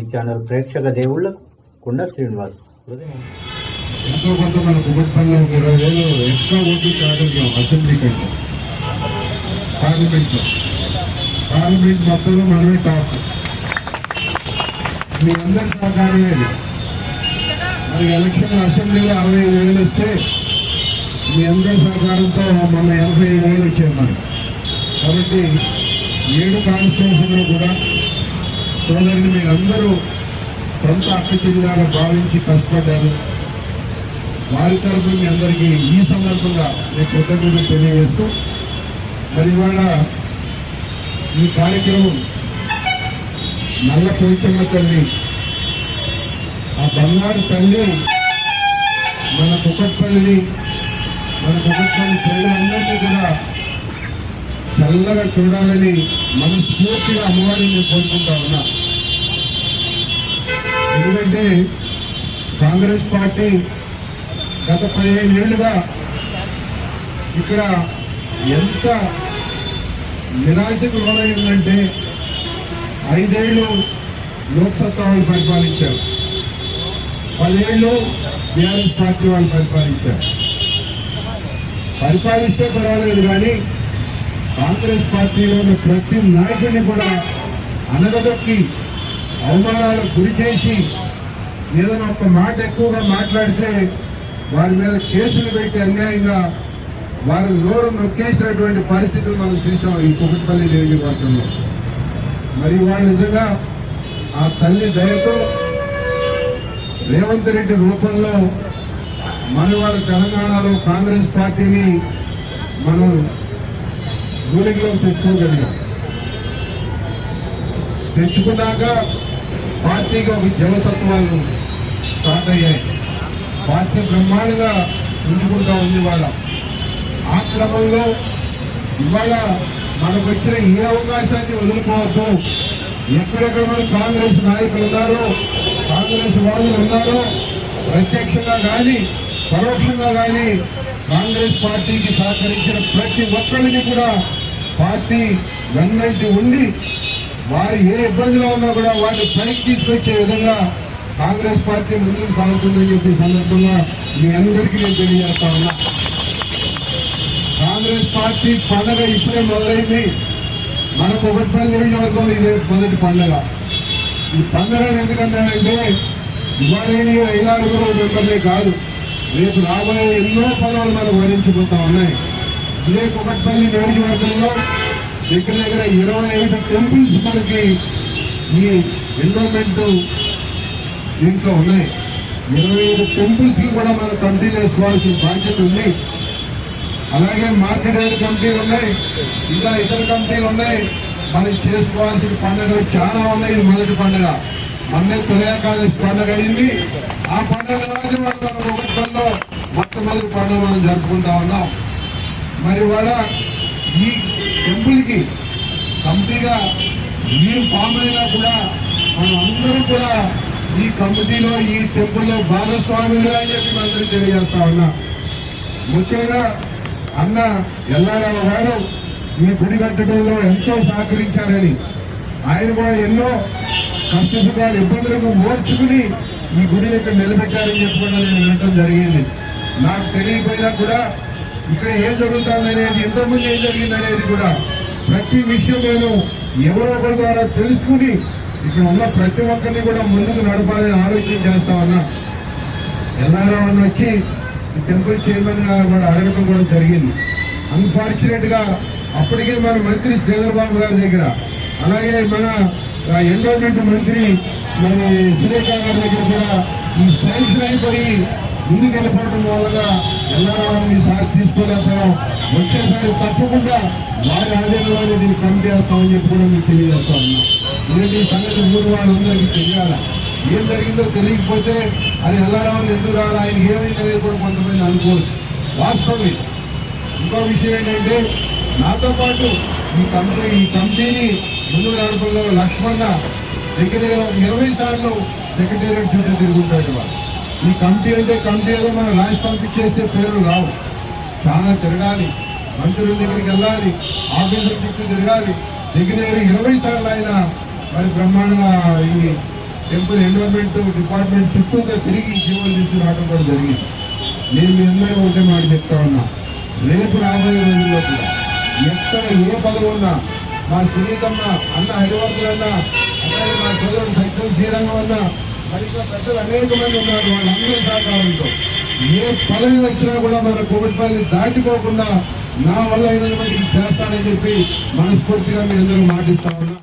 Three channel ప్రేక్షక దేవుళ్ళకు కుండ శ్రీనివాస్. ఎంతో కొంత మన కుటుంబంలో ఒక ఇరవై వేలు ఎక్స్ట్రా ఓట్లు కాగలిగాం అసెంబ్లీ కంటే పార్లమెంట్లో పార్లమెంట్ మొత్తంలో మనమే టాప్ మీ అందరి సహకారమే మరి ఎలక్షన్ అసెంబ్లీలో అరవై ఐదు వేలు వస్తే మీ అందరి సహకారంతో మొన్న ఎనభై ఏడు వేలు వచ్చాయి మనకి కాబట్టి ఏడు కాన్స్టిట్యూషన్లో కూడా సోదరిని మీరందరూ సొంత అక్క చెల్లిలాగా భావించి కష్టపడ్డారు. వారి తరఫున మీ అందరికీ ఈ సందర్భంగా నేను కృతజ్ఞతలు తెలియజేస్తూ మరి ఇవాళ ఈ కార్యక్రమం నల్ల పోయితమ్మ తల్లి ఆ బంగారు తల్లి మన కుక్కట్పల్లిని మన కుక్కట్పల్లి ప్రజలందరినీ కూడా చల్లగా చూడాలని మనస్ఫూర్తిగా అమ్మవారిని నేను కోరుకుంటా ఉన్నా. ఎందుకంటే కాంగ్రెస్ పార్టీ గత పదిహేను ఏళ్ళుగా ఇక్కడ ఎంత నిరాశకు లోనైందంటే ఐదేళ్ళు లోక్సత్తా వాళ్ళు పరిపాలించారు. పదేళ్ళు బీఆర్ఎస్ పార్టీ వాళ్ళు పరిపాలించారు. పరిపాలిస్తే పర్వాలేదు కానీ కాంగ్రెస్ పార్టీలో ప్రతి నాయకుడిని కూడా అనగదొక్కి అవమానాలకు గురి చేసి ఏదైనా ఒక మాట ఎక్కువగా మాట్లాడితే వారి మీద కేసులు పెట్టి అన్యాయంగా వారి నోరు నొక్కేసినటువంటి పరిస్థితులు మనం చూసాం ఈ కుకట్పల్లి నియోజకవర్గంలో. మరి వాళ్ళు నిజంగా ఆ తల్లి దయతో రేవంత్ రెడ్డి రూపంలో మన వాళ్ళ తెలంగాణలో కాంగ్రెస్ పార్టీని మనం రూలింగ్లో తెచ్చుకోగలిగాం తెచ్చుకున్నాక పార్టీకి ఒక జవసత్వాలు స్టార్ట్ అయ్యాయి. పార్టీ బ్రహ్మాండంగా ఉంచుకుంటా ఉంది ఇవాళ. ఆ క్రమంలో ఇవాళ మనకు వచ్చిన ఏ అవకాశాన్ని వదులుకోవద్దు. ఎక్కడెక్కడ మన కాంగ్రెస్ నాయకులు ఉన్నారో కాంగ్రెస్ వాదులు ఉన్నారో ప్రత్యక్షంగా కానీ పరోక్షంగా కానీ కాంగ్రెస్ పార్టీకి సహకరించిన ప్రతి ఒక్కరిని కూడా పార్టీ వెన్నంటి ఉండి వారు ఏ ఇబ్బందిలో ఉన్నా కూడా వారిని పైకి తీసుకొచ్చే విధంగా కాంగ్రెస్ పార్టీ ముందుకు సాగుతుందని చెప్పి సందర్భంగా మీ అందరికీ నేను తెలియజేస్తా ఉన్నా. కాంగ్రెస్ పార్టీ పండగ ఇప్పుడే మొదలైంది. మన కుకట్పల్లి నియోజకవర్గం ఇదే మొదటి పండగ. ఈ పండగ ఎందుకన్నారంటే ఇవాళ ఈ ఐదారుగురు మెంబర్లే కాదు రేపు రాబోయే ఎన్నో పదవులు మనం వరించిపోతా ఉన్నాయి. ఇదే కుకట్పల్లి నియోజకవర్గంలో దగ్గర దగ్గర ఇరవై ఐదు టెంపుల్స్ మనకి ఈ ఎండోమెంట్ దీంట్లో ఉన్నాయి. ఇరవై ఐదు టెంపుల్స్కి కూడా మనం కమిటీలు చేసుకోవాల్సిన బాధ్యత ఉంది. అలాగే మార్కెట్ యార్డ్ కమిటీలు ఉన్నాయి. ఇంకా ఇతర కమిటీలు ఉన్నాయి. మనం చేసుకోవాల్సిన పండుగలు చాలా ఉన్నాయి. ఇది మొదటి పండుగ. మొన్నే తొలి పండుగ అయింది. ఆ పండుగ తర్వాత మనం ఒకటిలో మొట్టమొదటి పండుగ మనం జరుపుకుంటా ఉన్నాం. మరి వాళ్ళ ఈ టెంపుల్కి కమిటీగా మీరు ఫామ్ అయినా కూడా మనం అందరం కూడా ఈ కమిటీలో ఈ టెంపుల్లో భాగస్వాములు అని చెప్పి మీ తెలియజేస్తా ఉన్నా. ముఖ్యంగా అన్న ఎల్లారావు గారు ఈ గుడి కట్టడంలో ఎంతో సహకరించారని. ఆయన కూడా ఎన్నో కష్టసుఖాలు ఇబ్బందులకు ఓర్చుకుని ఈ గుడిని ఇక్కడ నిలబెట్టారని చెప్పి నేను వినటం జరిగింది. నాకు తెలియకపోయినా కూడా ఇక్కడ ఏం జరుగుతుందనేది ఇంతకుముందు ఏం జరిగిందనేది కూడా ప్రతి విషయం నేను ఎవరో ఒకరి ద్వారా తెలుసుకుని ఇక్కడ ఉన్న ప్రతి ఒక్కరిని కూడా ముందుకు నడపాలని ఆలోచన చేస్తా ఉన్నా. వచ్చి టెంపుల్ చైర్మన్ గారు కూడా అడగడం కూడా జరిగింది. అన్ఫార్చునేట్గా అప్పటికే మన మంత్రి శ్రీధర్ బాబు గారి దగ్గర అలాగే మన ఎండోమెంట్ మంత్రి మన సురేఖ గారి దగ్గర కూడా ఈ శాంక్షన్ అయిపోయి ముందుకు వెళ్ళిపోవడం వల్ల ఎల్లారావు ఈసారి తీసుకోలేకపోయాం వచ్చేసారి తప్పకుండా వారి ఆధీనంలోనే దీన్ని కమిటీ చెప్పి కూడా మీకు తెలియజేస్తా ఉన్నా. ఎందుకంటే ఈ సంగతి ఊరు వాళ్ళందరికీ తెలియాలి? ఏం జరిగిందో తెలియకపోతే అది ఎల్లారావు ఎందుకు రావాలి ఆయనకి ఏమైంది అనేది కూడా కొంతమంది అనుకోవచ్చు. వాస్తవం ఇంకో విషయం ఏంటంటే నాతో పాటు ఈ కంపెనీ ఈ కంపెనీని ముందు నడపడంలో లక్ష్మణ దగ్గర ఇరవై సార్లు సెక్రటేరియట్ చుట్టూ తిరుగుతాడు వాళ్ళు ఈ కమిటీ అంటే కమిటీ ఏదో మనం రాసి పంపించేస్తే పేర్లు రావు. చాలా తిరగాలి. మంత్రుల దగ్గరికి వెళ్ళాలి. ఆఫీసుల చుట్టూ తిరగాలి. దగ్గర దగ్గర ఇరవై సార్లు ఆయన మరి బ్రహ్మాండంగా ఈ టెంపుల్ ఎన్విరాన్మెంట్ డిపార్ట్మెంట్ చుట్టూగా తిరిగి జీవోలు తీసుకురావడం కూడా జరిగింది. నేను మీ అందరూ ఒకటే మాట చెప్తా ఉన్నా. రేపు రాబోయే రోజుల్లో కూడా ఎక్కడ ఏ పదవి ఉన్నా మా సునీతమ్మ అన్న హరివర్ధన్ అన్న అలాగే మా సోదరుడు సైకిల్ శ్రీరంగం అన్న మరి ఇంకా పెద్దలు అనేక మంది ఉన్నారు. వాళ్ళందరి సహకారంతో. ఏ పదవి వచ్చినా కూడా మన కోవిడ్ కోవిడ్పల్లి దాటిపోకుండా నా వల్ల అయినంత మటుకు చేస్తానని చెప్పి మనస్ఫూర్తిగా మీ అందరూ మాటిస్తా ఉన్నా.